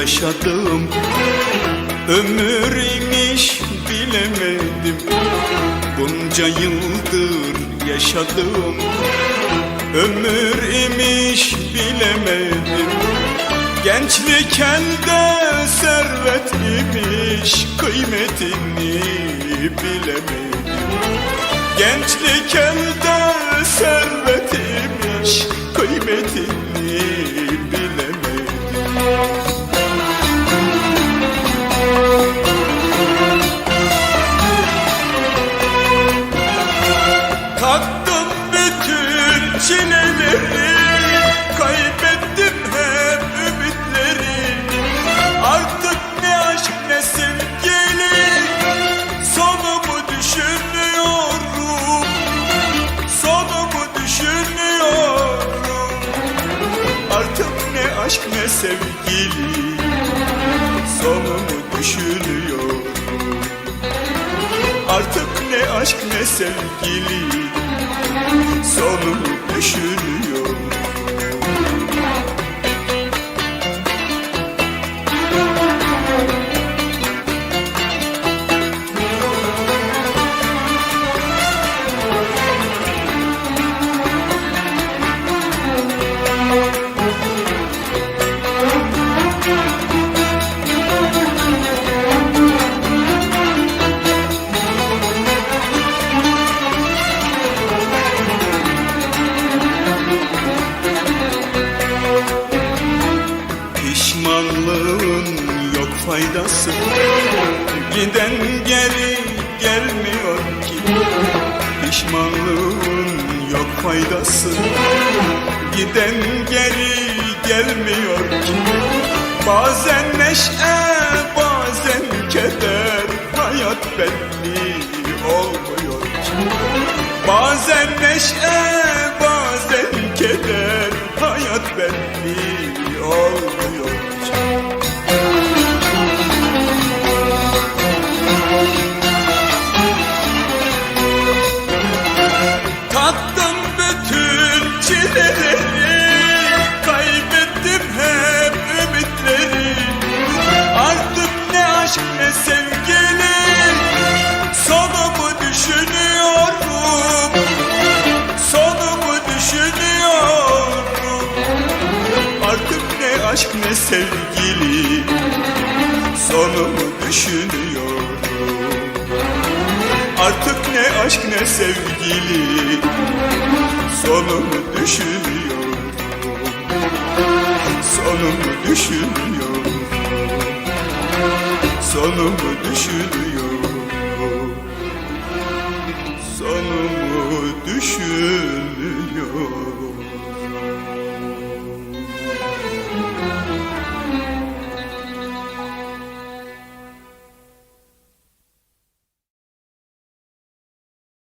yaşadım. Ömür imiş bilemedim. Bunca yıldır yaşadım. Ömür imiş bilemedim. Gençlik elde servet imiş Kıymetini bilemedim. Gençlik elde servet imiş Kıymetini aşk ne sevgili Sonumu düşünüyorum Artık ne aşk ne sevgili Sonumu düşünüyorum faydası. Giden geri gelmiyor ki? Pişmanlığın yok faydası. Giden geri gelmiyor ki? Bazen neşe bazen keder. Hayat belli olmuyor ki. Bazen neşe aşk ne sevgili. Sonumu düşünüyorum. Artık ne aşk ne sevgili. Sonumu düşünüyorum. Sonumu düşünüyorum. Sonumu düşünüyorum. Sonumu düşünüyorum.